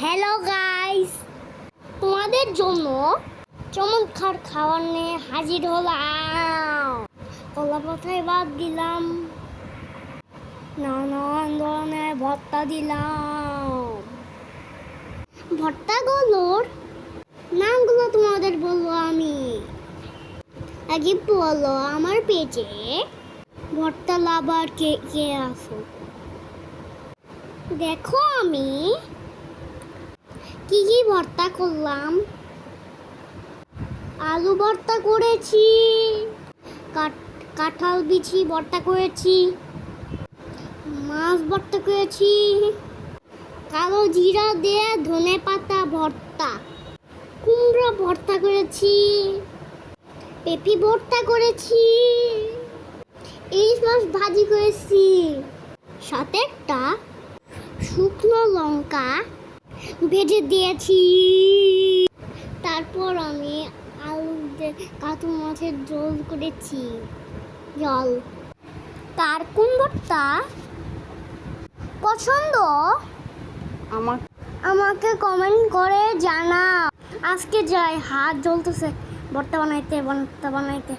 Hello guys তোমাদের জন্য চমৎকার খাবার নিয়ে হাজির হলাম। কলা পাতায় বাদ দিলাম। নানান ধরনের ভর্তা দিলাম। ভর্তাগুলোর নামগুলো তোমাদের বলব আমি। আগে বলো, আমার পেজে ভর্তা লাভার কে কে আসো দেখো আমি কি কি ভর্তা করলাম? আলু ভর্তা করেছি। কাঁঠাল বিছি ভর্তা করেছি। মাছ ভর্তা করেছি। কালো জিরা দিয়ে ধনে পাতা ভর্তা। কুমড়ো ভর্তা করেছি। পেঁপি ভর্তা করেছি। ইলিশ মাছ ভাজি করেছি। সাথে একটা শুকনো লঙ্কা ভেজে দিয়েছি। তারপর আমি আলু কাতু মাছের জল করেছি। জল। কার কোন ভর্তা পছন্দ? আমার আমাকে কমেন্ট করে জানা আজকে যাই হাত জ্বলতেছে। ভর্তা বানাইতে ভর্তা বানাইতে।